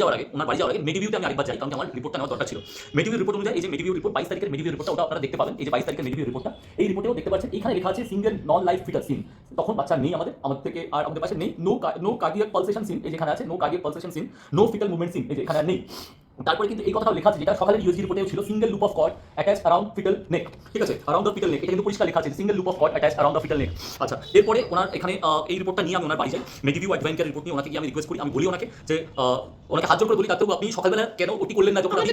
যাওয়ার আগে, ওনার বাড়ি যাওয়ার আগে মেডিভিউতে আমি আরেকবার যাই কারণ আমার রিপোর্টটা নেওয়া দরকার ছিল। মেডিভিউ রিপোর্ট অনুযায়ী এই যে মেডিভিউ রিপোর্ট বাইশ তারিখের মেডিভিউ রিপোর্টটা ওটা আপনারা দেখতে পাবেন। এই যে বাইশ তারিখের মেডিভিউ রিপোর্টটা এই রিপোর্টেও দেখতে পাচ্ছেন। এখানে লেখা আছে single non life fetus seen তখন বাচ্চা নেই আমাদের আমাদের থেকে আর আমাদের পাশে নেই। No no cardiac pulsation seen এই যেখানে আছে no cardiac pulsation seen no fetal movement seen এই যে এখানে নেই। তারপরে কিন্তু এই কথাটাও লেখা আছে যেটা সকালের ইউএসজি রিপোর্টেও ছিল single loop of cord attach around fetal neck ঠিক আছে? অ্যারাউন্ড দ্য ফিটাল নেক এটা কিন্তু পরিষ্কার লেখা আছে single loop of cord attach around the fetal neck আচ্ছা এরপরে ওনার এখানে এই রিপোর্টটা নিয়ে আমি ওনার বাড়ি যাই। মেডিভিউ অ্যাডভেঞ্চার রিপোর্ট নিয়ে ওনাকে গিয়ে আমি রিকোয়েস্ট করি আমি বলি ওনাকে যে ওনাকে হাত জোর করে বলি ডাক্তারবাবু আপনি সকালবেলা কেন ওটি করলেন না যখন আমি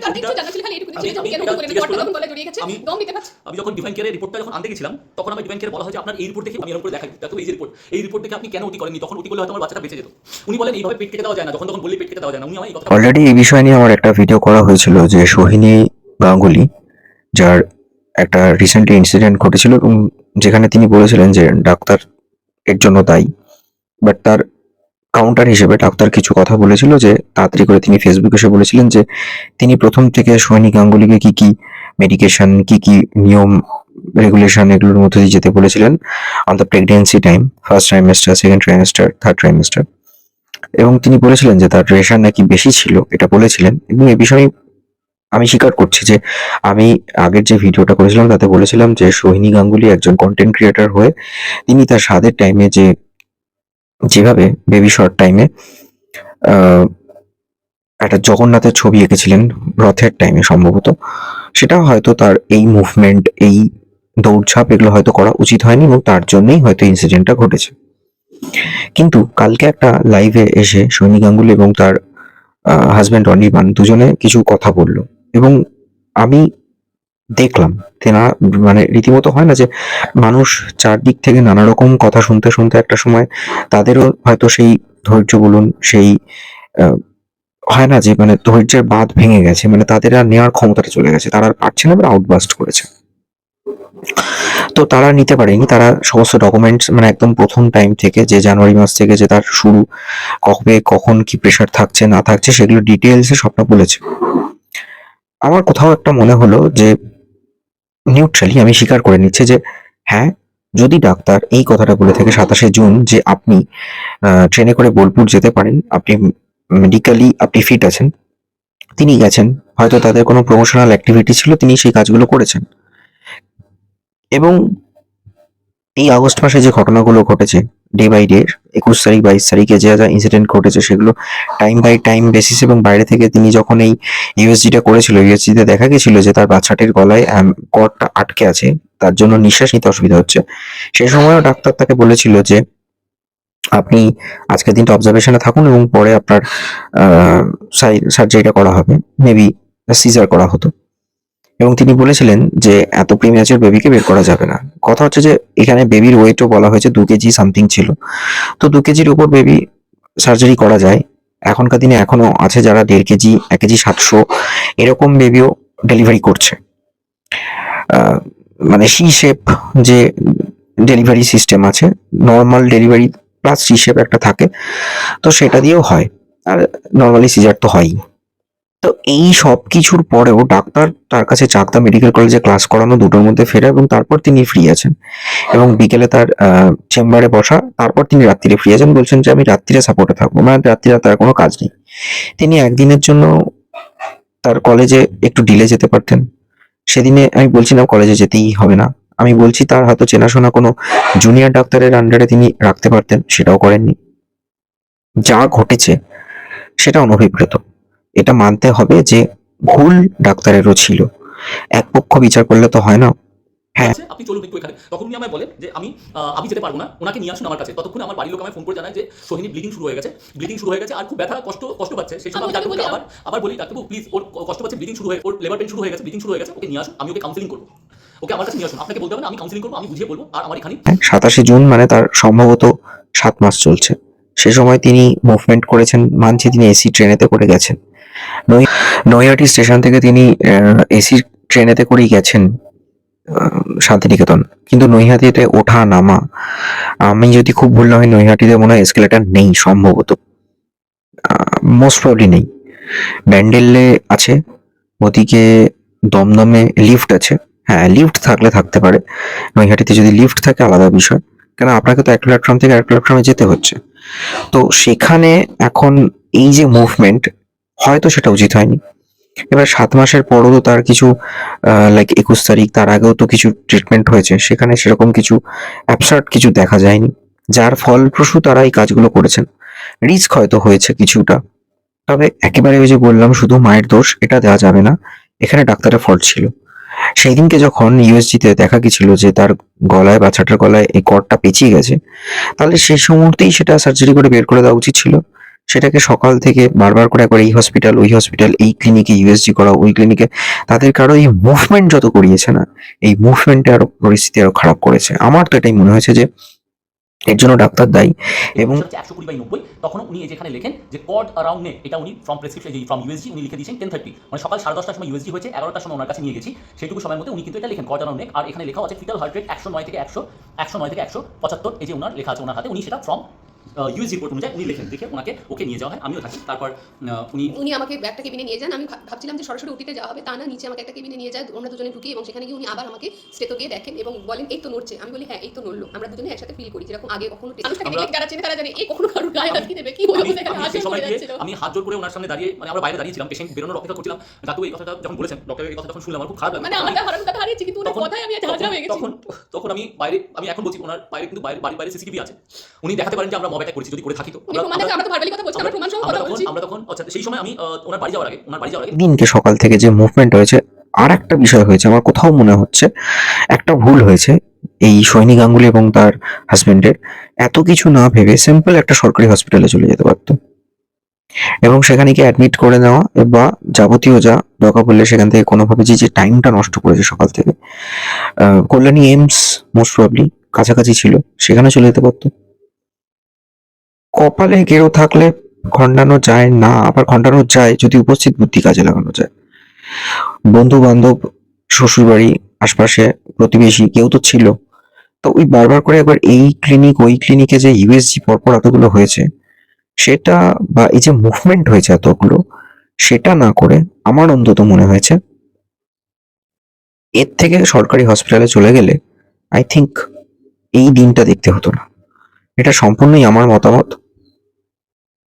আমি- যখন ডিভাইন কেয়ারের রিপোর্টটা যখন আনতে গেছিলাম তখন আমি ডিভাইন কেয়ার বলা হয় যে আপনার এই রিপোর্ট দেখে আমি এরকম করে দেখাই। দেখো এই যে রিপোর্ট এই রিপোর্ট দেখে আপনি কেন ওটি করেননি? তখন ওটি করলে হয়তো আমার বাচ্চাটা বেঁচে যেত। উনি বলেন এইভাবে পেট কেটে দেওয়া যায় না। যখন তখন বললে পেট কেটে দেওয়া যায় না। উনি আমার এই কথা অলরেডি এই বিষয় নিয়ে আমার একটা ভিডিও করা হয়েছিল যে সোহিনী গাঙ্গুলি, যার একটা রিসেন্টলি ইনসিডেন্ট ঘটেছিল এবং যেখানে তিনি বলেছিলেন যে ডাক্তার এর জন্য দায়ী। বাট তার কাউন্টার হিসেবে ডাক্তার কিছু কথা বলেছিল যে তাড়াতাড়ি করে তিনি ফেসবুকে এসে বলেছিলেন যে তিনি প্রথম থেকে সোহিনী গাঙ্গুলিকে কি কি মেডিকেশন কি কি নিয়ম রেগুলেশন এগুলোর মধ্যে দিয়ে যেতে বলেছিলেন। On the pregnancy time first trimester second trimester third trimester এবং তিনি বলেছিলেন যে তার প্রেশার নাকি বেশি ছিল, এটা বলেছিলেন। এবং এ বিষয়ে আমি স্বীকার করছি যে আমি আগের যে ভিডিওটা করেছিলাম, তাতে বলেছিলাম যে সোহিনী গাঙ্গুলি একজন কন্টেন্ট ক্রিয়েটার হয়ে তিনি তার স্বাদের টাইমে যে, যেভাবে বেবি শর্ট টাইমে একটা জগন্নাথের ছবি এঁকেছিলেন রথের টাইমে সম্ভবত সেটা হয়তো তার এই মুভমেন্ট এই দৌড়ঝাঁপ এগুলো হয়তো করা উচিত হয়নি এবং তার জন্যই হয়তো ইনসিডেন্টটা ঘটেছে। কিন্তু কালকে একটা লাইভে এসে সৈনী গাঙ্গুলি এবং তার হাজব্যান্ড অনির্বাণ দুজনে কিছু কথা বলল। এবং আমি দেখলাম, তেনা মানে রীতিমতো হয় না যে মানুষ চারদিক থেকে নানা রকম কথা শুনতে শুনতে একটা সময় তাদেরও হয়তো সেই ধৈর্য বলুন, সেই হয় না যে মানে ধৈর্যের বাঁধ ভেঙে গেছে মানে তাদের আর নেওয়ার ক্ষমতাটা চলে গেছে, তারা আর পারছে না আউটবাস্ট করেছে। তো তারা নিতে পারেনি, তারা সমস্ত ডকুমেন্টস মানে একদম প্রথম টাইম থেকে যে জানুয়ারি মাস থেকে যে তার শুরু, কবে, কখন কি প্রেশার থাকছে, না থাকছে, সেগুলো ডিটেলসে সবটা বলেছে। আমার কোথাও একটা মনে হলো যে নিউট্রালি আমি স্বীকার করে নিচ্ছি যে হ্যাঁ যদি ডাক্তার এই কথাটা বলে থাকে সাতাশে জুন যে আপনি ট্রেনে করে বোলপুর যেতে পারেন, আপনি মেডিকেলি আপনি ফিট আছেন, তিনি গেছেন, হয়তো তাদের কোনো প্রমোশনাল অ্যাক্টিভিটি ছিল, তিনি সেই কাজগুলো করেছেন। এবং এই আগস্ট মাসে যে ঘটনাগুলো ঘটেছে ডে বাই ডে একুশ তারিখ, বাইশ তারিখে যা যা ইনসিডেন্ট ঘটেছে সেগুলো টাইম বাই টাইম বেসিস এবং বাইরে থেকে তিনি যখন এই ইউএসজিটা করেছিল ইউএসজিতে দেখা গেছিল যে তার বাচ্চাটির গলায় কর্ডটা আটকে আছে, তার জন্য নিঃশ্বাস নিতে অসুবিধা হচ্ছে। সেই সময়ও ডাক্তার তাকে বলেছিল যে, আপনি আজকের দিনটা অবজারভেশনে থাকুন এবং পরে আপনার সার্জারিটা করা হবে। মেবি সিজার করা হতো। এবং তিনি বলেছিলেন যে, এত প্রিমিয়াচার বেবিকে বের করা যাবে না। কথা হচ্ছে যে, এখানে বেবির ওয়েটও বলা হয়েছে দু কেজি সামথিং ছিল। তো দু কেজির উপর বেবি সার্জারি করা যায়। এখনকার দিনে এখনও আছে যারা দেড় কেজি, এক কেজি সাতশো এরকম বেবিও ডেলিভারি করছে। মানে সি শেপ যে ডেলিভারি সিস্টেম আছে normal delivery plus C shape একটা থাকে, তো সেটা দিয়েও হয়। আর নর্মালি সিজার তো হয়ই। তো এই সব কিছুর পরেও ডাক্তার তার কাছে চাকদা মেডিকেল কলেজে ক্লাস করানো দুটোর মধ্যে ফেরে এবং তারপর তিনি ফ্রি আছেন। এবং বিকেলে তার চেম্বারে বসা, তারপর তিনি রাত্রিরে ফ্রি আছেন। বলছেন যে, আমি রাত্রিরে সাপোর্টে থাকব। মানে রাত্রিরে তার কোনো কাজ নেই। তিনি একদিনের জন্য তার কলেজে একটু ডিলে যেতে পারতেন। সেদিনে আমি বলছি, না কলেজে যেতেই হবে না। আমি বলছি, তার হয়তো চেনাশোনা কোনো জুনিয়র ডাক্তারের আন্ডারে তিনি রাখতে পারতেন, সেটাও করেননি। যা ঘটেছে, সেটা অনভিপ্রেত। এটা মানতে হবে যে ভুল ডাক্তারেরও ছিল। এক পক্ষ বিচার করলে তো হয় না। হ্যাঁ। আছে, আপনি চলুন একটু এখানে। তখন উনি আমায় বলেন যে আমি আমি যেতে পারব না। ওনাকে নিয়ে আসুন আমার কাছে। ততক্ষণ আমার বাড়ির লোক আমায় ফোন করে জানায় যে সোহিনী ব্লিডিং শুরু হয়ে গেছে। ব্লিডিং শুরু হয়ে গেছে আর খুব ব্যথা কষ্ট কষ্ট পাচ্ছে। সেই সময় আমি ডাক্তারকে বলি, আবার আবার বলি ডাক্তারবাবু প্লিজ ওর কষ্ট পাচ্ছে ব্লিডিং শুরু হয়ে ওর লেবার পেন শুরু হয়ে গেছে ব্লিডিং শুরু হয়ে গেছে। ওকে নিয়ে আসুন আমি ওকে কাউন্সিলিং করব। ওকে আমার কাছে নিয়ে আসুন। আপনাকে বলতে হবে না আমি কাউন্সিলিং করব আমি বুঝিয়ে বলব আর আমার এখানে সাতাশে জুন মানে তার সম্ভবত সাত মাস চলছে। সে সময় তিনি মুভমেন্ট করেছেন মানছি তিনি এসি ট্রেনেতে করে গেছেন। নৈহাটি স্টেশন থেকে তিনি এসি ট্রেনেতে করেই গেছেন শান্তিনিকেতন। কিন্তু নৈহাটিতে ওঠা, নামা, আমি যদি খুব ভুল না হয়, নৈহাটিতে মনে হয় এসকেলেটার নেই, সম্ভবত। মোস্ট প্রবলি নেই। ব্যান্ডেলে আছে ওদিকে দমদমে লিফট আছে। হ্যাঁ লিফট থাকলে থাকতে পারে। নৈহাটিতে যদি লিফট থাকে, আলাদা বিষয়। কেন আপনাকে তো এক প্ল্যাটফর্ম থেকে এক প্ল্যাটফর্মে যেতে হচ্ছে। তো সেখানে এখন এই যে মুভমেন্ট হয়তো সেটা উচিত হয়নি। এবার সাত মাসের পরও তো তার কিছু লাইক একুশ তারিখ, তার আগেও তো কিছু ট্রিটমেন্ট হয়েছে। সেখানে সেরকম কিছু অ্যাবসার্ট কিছু দেখা যায়নি। যার ফলপ্রসূ তারা এই কাজগুলো করেছেন। রিস্ক হয়তো হয়েছে কিছুটা। তবে একেবারে ওই যে বললাম, শুধু মায়ের দোষ, এটা দেওয়া যাবে না। এখানে ডাক্তারের ফল্ট ছিল। সেই দিনকে যখন ইউএসজিতে দেখা গেছিল যে তার গলায়, বাচ্চাটার গলায় এই কর্ডটা পেঁচিয়ে গেছে, তাহলে সেই মুহূর্তেই সেটা সার্জারি করে বের করে দেওয়া উচিত ছিল। সেটাকে সকাল থেকে বারবার করে একবার এই হসপিটাল ওই হসপিটাল এই ক্লিনিকে ইউএসজি করা ওই ক্লিনিকে তাদের কারও এই মুভমেন্ট যত করিয়েছে না, এই মুভমেন্টে আরও পরিস্থিতি আরও খারাপ করেছে। আমার তো এটাই মনে হয়েছে যে এর জন্য ডাক্তার দায়ী এবং একশো কুড়ি বাই নব্বই, তখন উনি যেখানে লেখেন যে কড অ্যারাউন্ড নেক এটা উনি ফ্রম প্রেসক্রিপশন ফ্রম ইউএসজি উনি লিখে দিয়েছেন টেন থার্টি মানে সকাল সাড়ে দশটার সময় ইউএসজি হয়েছে, এগারোটার সময় ওনার কাছে নিয়ে গেছি, সেইটুকু সময়ের মধ্যে উনি কিন্তু এটা লিখেন কড অ্যারাউন্ড নেক আর এখানে লেখা আছে ফিটাল হার্ট রেট একশো নয় থেকে একশো একশো নয় থেকে একশো পঁচাত্তর, এই যে ওনার লেখা আছে ওনার হাতে, উনি সেটা ফ্রম ইউএসজি রিপোর্ট অনুযায়ী উনি লেখেন। দেখে ওনাকে ওকে নিয়ে যাওয়া হয়। আমিও থাকি। তারপর উনি উনি আমাকে একটা কেবিনে নিয়ে যান। আমি ভাবছিলাম যে সরাসরি উঠিতে যাওয়া হবে। তা না নিচে আমাকে একটা কেবিনে নিয়ে যায়। আমরা দুজনে ঢুকি এবং সেখানে গিয়ে উনি আবার আমাকে স্টেতো গিয়ে দেখেন এবং বলেন এই তো নড়ছে। আমি বলি হ্যাঁ এই তো নড়লো। আমরা দুজনে একসাথে ফিল করি যেরকম আগে কখনো যারা চেনে তারা জানে এই কখনো কারোর গায়ে হাত দেবে? কি হলো আমি আমি হাত জোর করে ওনার সামনে দাঁড়িয়ে মানে আমরা বাইরে দাঁড়িয়েছিলাম পেশেন্ট বেরোনোর অপেক্ষা করছিলাম। ডাক্তার এই কথাটা যখন বলেছেন ডক্টর এই কথা যখন শুনলাম আমার খুব খারাপ মানে আমার হারানোর কথা হারিয়েছি কিন্তু ওনার কথায় আমি হাজরা হয়ে গেছি। তখন তখন আমি বাইরে আমি এখন বলছি ওনার বাইরে কিন্তু বাইরে বাড়ির বাইরে সিসিটিভি আছে। উনি দেখাতে পারেন যে আমরা মব করেছি যদি করে থাকি তো। আমরা- প্রমাণ আছে আমরা তো ভার্বালি কথা বলছি আমরা প্রমাণ সহ আমরা কথা তখন বলছি। আমরা তখন আচ্ছা সেই সময় আমি ওনার বাড়ি যাওয়ার আগে ওনার বাড়ি যাওয়ার আগে দিনকে সকাল থেকে যে মুভমেন্ট হয়েছে আর একটা বিষয় হয়েছে আমার কোথাও মনে হচ্ছে একটা ভুল হয়েছে এই সৈনিক গাঙ্গুলি এবং তার হাজবেন্ডের এত কিছু না ভেবে সিম্পল একটা সরকারি হসপিটালে চলে যেতে পারতো। এবং সেখানে গিয়ে অ্যাডমিট করে নেওয়া বা যাবতীয় যা দরকার পড়লে সেখান থেকে কোনোভাবে যে যে টাইমটা নষ্ট করেছে সকাল থেকে আহ, কল্যাণী এইমস মোস্ট প্রবলি কাছাকাছি ছিল সেখানে চলে যেতে পারতো। কপালে গেরো থাকলে খণ্ডানো যায় না, আবার খণ্ডানো যায় যদি উপস্থিত বুদ্ধি কাজে লাগানো যায়। বন্ধু বান্ধব শ্বশুরবাড়ি, আশপাশে প্রতিবেশী কেউ তো ছিল। তো ওই বারবার করে একবার এই ক্লিনিক ওই ক্লিনিকে যে ইউএসজি পরপর এতগুলো হয়েছে, সেটা বা এই যে মুভমেন্ট হয়েছে এতগুলো, সেটা না করে আমার অন্তত মনে হয়েছে, এর থেকে সরকারি হসপিটালে চলে গেলে আই থিংক এই দিনটা দেখতে হতো না। এটা সম্পূর্ণই আমার মতামত।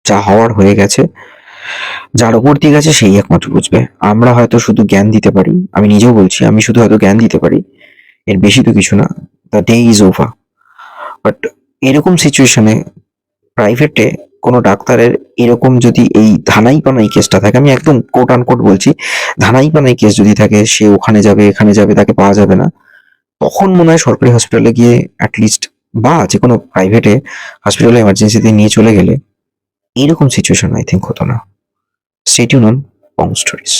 যা হওয়ার হয়ে গেছে, যার উপর দিয়ে গেছে সেই একমাত্র বুঝবে। আমরা হয়তো শুধু জ্ঞান দিতে পারি, আমি নিজেও বলছি, আমি শুধু হয়তো জ্ঞান দিতে পারি, এর বেশি তো কিছু না the day is over but এরকম সিচুয়েশনে প্রাইভেটে কোনো ডাক্তারের এরকম যদি এই ধানাই পানাই কেসটা থাকে, আমি একদম কোট আনকোট বলছি ধানাই পানাই কেস যদি থাকে, সে ওখানে যাবে, এখানে যাবে, তাকে পাওয়া যাবে না, তখন মনে হয় সরকারি হসপিটালে গিয়ে অ্যাটলিস্ট বা যে কোনো প্রাইভেটে হসপিটালে এমার্জেন্সিতে নিয়ে চলে গেলে এইরকম সিচুয়েশন আই থিঙ্ক হতো না। Stay tuned on pong stories